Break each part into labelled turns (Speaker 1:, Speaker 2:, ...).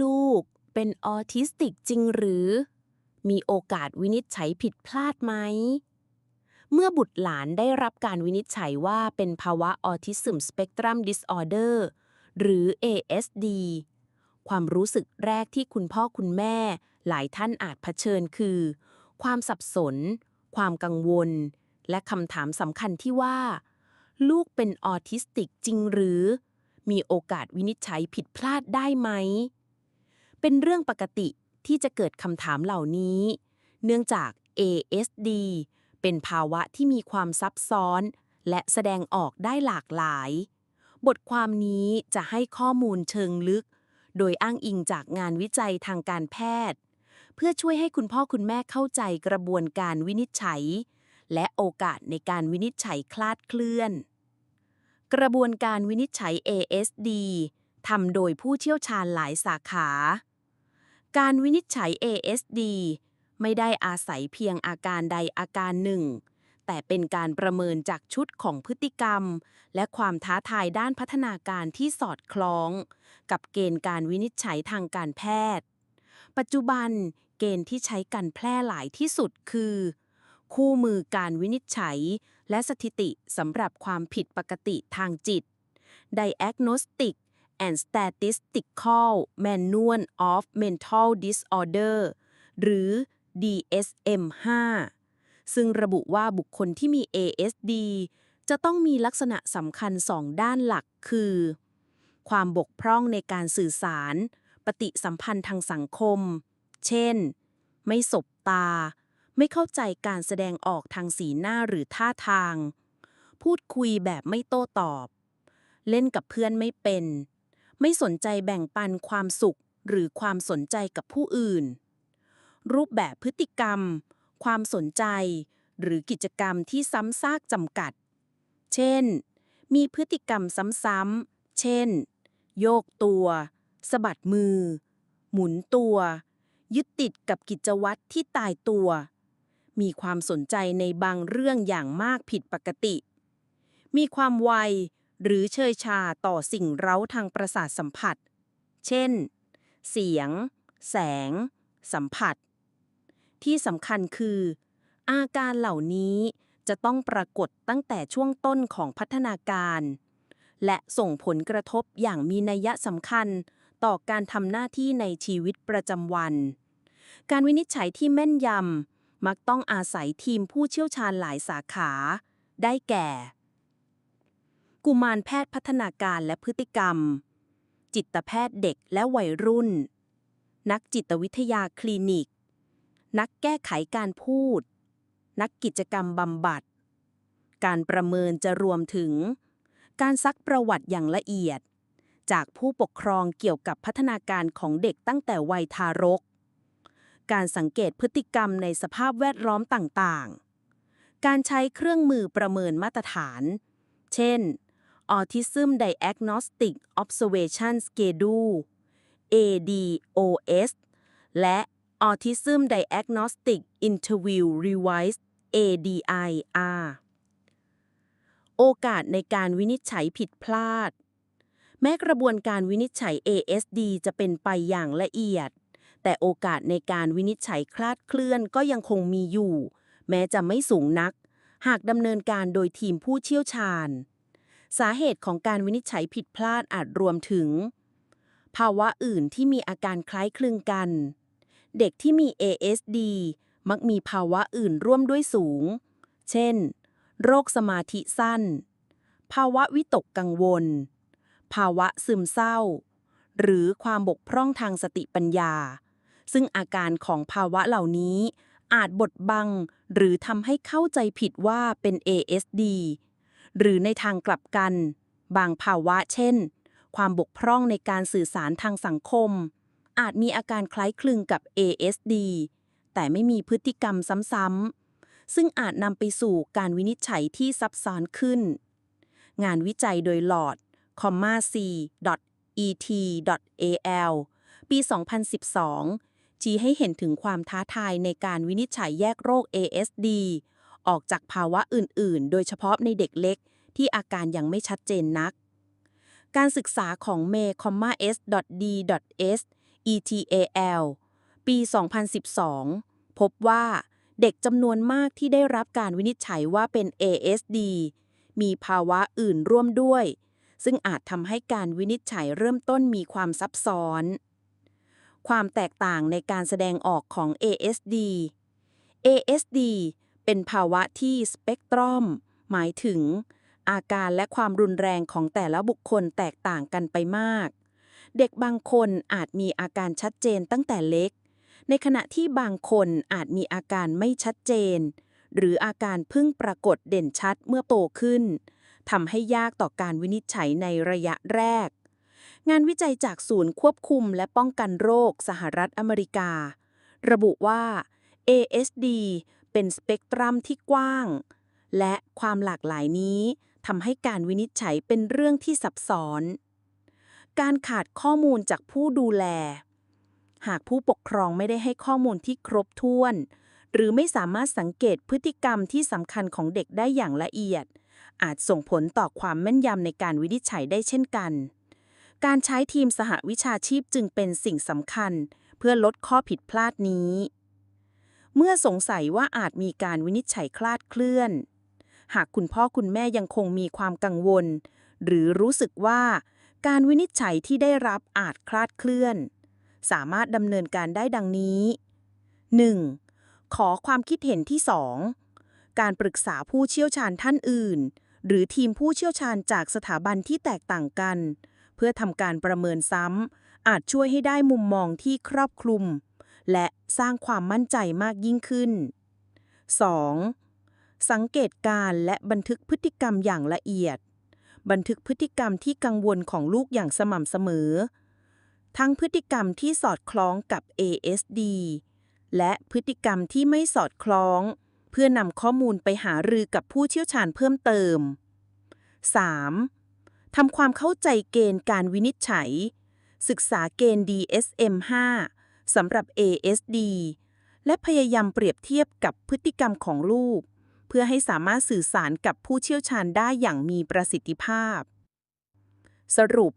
Speaker 1: ลูกเป็นออทิสติกจริงหรือ มีโอกาสวินิจฉัยผิดพลาดไหม เมื่อบุตรหลานได้รับการวินิจฉัยว่าเป็นภาวะออทิสซึมสเปกตรัมดิสออเดอร์หรือ ASD ความรู้สึกแรกที่คุณพ่อคุณแม่ หลายท่านอาจเผชิญคือ ความสับสน ความกังวล และคำถามสำคัญที่ว่า ลูกเป็นออทิสติกจริงหรือ มีโอกาสวินิจฉัยผิดพลาดได้ไหม เป็นเรื่องปกติที่จะเกิดคำถามเหล่านี้ เนื่องจาก ASD เป็นภาวะที่มีความซับซ้อน และแสดงออกได้หลากหลาย บทความนี้จะให้ข้อมูลเชิงลึก โดยอ้างอิงจากงานวิจัยทางการแพทย์ เพื่อช่วยให้คุณพ่อคุณแม่เข้าใจกระบวนการวินิจฉัย และโอกาสในการวินิจฉัยคลาดเคลื่อน กระบวนการวินิจฉัย ASD ทำโดยผู้เชี่ยวชาญหลายสาขา การวินิจฉัย ASD ไม่ได้อาศัยเพียงอาการใดอาการหนึ่ง แต่เป็นการประเมินจากชุดของพฤติกรรม และความท้าทายด้านพัฒนาการที่สอดคล้อง กับเกณฑ์การวินิจฉัยทางการแพทย์ ปัจจุบันเกณฑ์ที่ใช้กันแพร่หลายที่สุดคือ คู่มือการวินิจฉัย และสถิติสำหรับความผิดปกติทางจิต Diagnostic and Statistical Manual of Mental Disorder หรือ DSM-5 ซึ่งระบุว่าบุคคลที่มี ASD จะต้องมีลักษณะสำคัญสองด้านหลักคือ ความบกพร่องในการสื่อสาร ปฏิสัมพันธ์ทางสังคม เช่น ไม่สบตา ไม่เข้าใจการแสดงออกทางสีหน้าหรือท่าทาง พูดคุยแบบไม่โต้ตอบ เล่นกับเพื่อนไม่เป็น ไม่สนใจแบ่งปันความสุขหรือความสนใจกับผู้อื่น รูปแบบพฤติกรรม ความสนใจ หรือกิจกรรมที่ซ้ำซากจำกัด เช่น มีพฤติกรรมซ้ำๆ เช่น โยกตัว สะบัดมือ หมุนตัว ยึดติดกับกิจวัตรที่ตายตัว มีความสนใจในบางเรื่องอย่างมากผิดปกติ มีความไว หรือเชยชาต่อสิ่งเร้าทางประสาทสัมผัส เช่น เสียง แสง สัมผัส ที่สำคัญคือ อาการเหล่านี้จะต้องปรากฏตั้งแต่ช่วงต้นของพัฒนาการ และส่งผลกระทบอย่างมีนัยสำคัญต่อการทำหน้าที่ในชีวิตประจำวัน การวินิจฉัยที่แม่นยำมักต้องอาศัยทีมผู้เชี่ยวชาญหลายสาขา ได้แก่ กุมารแพทย์พัฒนาการและพฤติกรรม จิตแพทย์เด็กและวัยรุ่น นักจิตวิทยาคลินิก นักแก้ไขการพูด นักกิจกรรมบำบัด การประเมินจะรวมถึง การซักประวัติอย่างละเอียด จากผู้ปกครองเกี่ยวกับพัฒนาการของเด็กตั้งแต่วัยทารก การสังเกตพฤติกรรมในสภาพแวดล้อมต่างๆ การใช้เครื่องมือประเมินมาตรฐาน เช่น Autism Diagnostic Observation Schedule ADOS และ Autism Diagnostic Interview Revised ADIR โอกาสในการวินิจฉัยผิดพลาด แม้กระบวนการวินิจฉัย ASD จะเป็นไปอย่างละเอียด แต่โอกาสในการวินิจฉัยคลาดเคลื่อนก็ยังคงมีอยู่ แม้จะไม่สูงนัก หากดำเนินการโดยทีมผู้เชี่ยวชาญ สาเหตุของการวินิจฉัยผิดพลาดอาจรวมถึง ภาวะอื่นที่มีอาการคล้ายคลึงกัน เด็กที่มี ASD มักมีภาวะอื่นร่วมด้วยสูง เช่น โรคสมาธิสั้น ภาวะวิตกกังวล ภาวะซึมเศร้า หรือความบกพร่องทางสติปัญญา ซึ่งอาการของภาวะเหล่านี้อาจบดบัง หรือทำให้เข้าใจผิดว่าเป็น ASD หรือในทางกลับกัน บางภาวะเช่น ความบกพร่องในการสื่อสารทางสังคม อาจมีอาการคล้ายคลึงกับ ASD แต่ไม่มีพฤติกรรมซ้ำๆ ซึ่งอาจนำไปสู่การวินิจฉัยที่ซับซ้อนขึ้น งานวิจัยโดยหลอด c.et.al ปี 2012ชี้ให้เห็นถึงความท้าทายในการวินิจฉัยแยกโรค ASD ออกจากภาวะอื่นๆ โดยเฉพาะในเด็กเล็ก ที่อาการยังไม่ชัดเจนนัก การศึกษาของ May, S.D.S. ETAL ปี 2012 พบว่าเด็กจำนวนมากที่ได้รับการวินิจฉัยว่าเป็น ASD มีภาวะอื่นร่วมด้วย ซึ่งอาจทำให้การวินิจฉัยเริ่มต้นมีความซับซ้อน ความแตกต่างในการแสดงออกของ ASD ASD เป็นภาวะที่สเปกตรอมหมายถึง อาการและความรุนแรงของแต่ละบุคคลแตกต่างกันไปมาก เด็กบางคนอาจมีอาการชัดเจนตั้งแต่เล็ก ในขณะที่บางคนอาจมีอาการไม่ชัดเจน หรืออาการเพิ่งปรากฏเด่นชัดเมื่อโตขึ้นทำให้ยากต่อการวินิจฉัยในระยะแรก งานวิจัยจากศูนย์ควบคุมและป้องกันโรคสหรัฐอเมริกา ระบุว่า ASD เป็นสเปกตรัมที่กว้าง และความหลากหลายนี้ทำให้การวินิจฉัยเป็นเรื่องที่ซับซ้อน การขาดข้อมูลจากผู้ดูแล หากผู้ปกครองไม่ได้ให้ข้อมูลที่ครบถ้วน หรือไม่สามารถสังเกตพฤติกรรมที่สำคัญของเด็กได้อย่างละเอียด อาจส่งผลต่อความแม่นยำในการวินิจฉัยได้เช่นกัน การใช้ทีมสหวิชาชีพจึงเป็นสิ่งสำคัญ เพื่อลดข้อผิดพลาดนี้ เมื่อสงสัยว่าอาจมีการวินิจฉัยคลาดเคลื่อน หากคุณพ่อคุณแม่ยังคงมีความกังวล หรือรู้สึกว่าการวินิจฉัยที่ได้รับอาจคลาดเคลื่อน สามารถดำเนินการได้ดังนี้ 1. ขอความคิดเห็นที่ 2 การปรึกษาผู้เชี่ยวชาญท่านอื่น หรือทีมผู้เชี่ยวชาญจากสถาบันที่แตกต่างกัน เพื่อทำการประเมินซ้ำอาจช่วยให้ได้มุมมองที่ครอบคลุม และสร้างความมั่นใจมากยิ่งขึ้น 2. สังเกตการและบันทึกพฤติกรรมอย่างละเอียด บันทึกพฤติกรรมที่กังวลของลูกอย่างสม่ำเสมอ ทั้งพฤติกรรมที่สอดคล้องกับ ASD และพฤติกรรมที่ไม่สอดคล้อง เพื่อนำข้อมูลไปหารือกับผู้เชี่ยวชาญเพิ่มเติม 3. ทำความเข้าใจเกณฑ์การวินิจฉัย ศึกษาเกณฑ์ DSM-5 สำหรับ ASD และพยายามเปรียบเทียบกับพฤติกรรมของลูก เพื่อให้สามารถสื่อสารกับผู้เชี่ยวชาญได้อย่างมีประสิทธิภาพ สรุป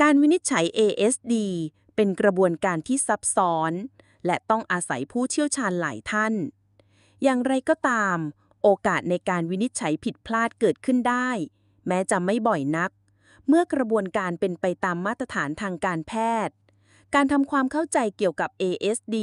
Speaker 1: การวินิจฉัย ASD เป็นกระบวนการที่ซับซ้อน และต้องอาศัยผู้เชี่ยวชาญหลายท่าน อย่างไรก็ตาม โอกาสในการวินิจฉัยผิดพลาดเกิดขึ้นได้ แม้จะไม่บ่อยนัก เมื่อกระบวนการเป็นไปตามมาตรฐานทางการแพทย์ การทำความเข้าใจเกี่ยวกับ ASD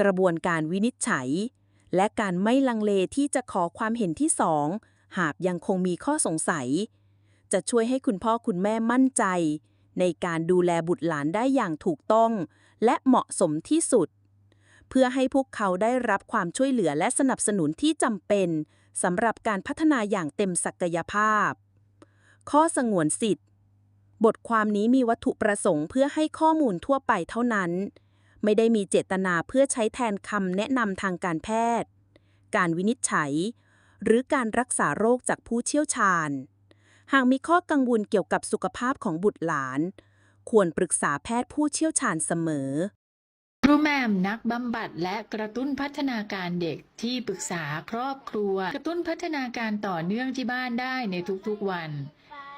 Speaker 1: กระบวนการวินิจฉัย และการไม่ลังเลที่จะขอความเห็นที่สองหากยังคงมีข้อสงสัย จะช่วยให้คุณพ่อคุณแม่มั่นใจ ในการดูแลบุตรหลานได้อย่างถูกต้อง และเหมาะสมที่สุด เพื่อให้พวกเขาได้รับความช่วยเหลือและสนับสนุนที่จำเป็นสำหรับการพัฒนาอย่างเต็มศักยภาพ ข้อสงวนสิทธิ์ บทความนี้มีวัตถุประสงค์เพื่อให้ข้อมูลทั่วไปเท่านั้น ไม่ได้มีเจตนาเพื่อใช้แทนคำแนะนำทางการแพทย์ การวินิจฉัย หรือการรักษาโรคจากผู้เชี่ยวชาญ หากมีข้อกังวลเกี่ยวกับสุขภาพของบุตรหลาน ควรปรึกษาแพทย์ผู้เชี่ยวชาญเสมอ
Speaker 2: ครูแมมนักบำบัดและกระตุ้นพัฒนาการเด็กที่ปรึกษาครอบครัว กระตุ้นพัฒนาการต่อเนื่องที่บ้านได้ในทุกๆวัน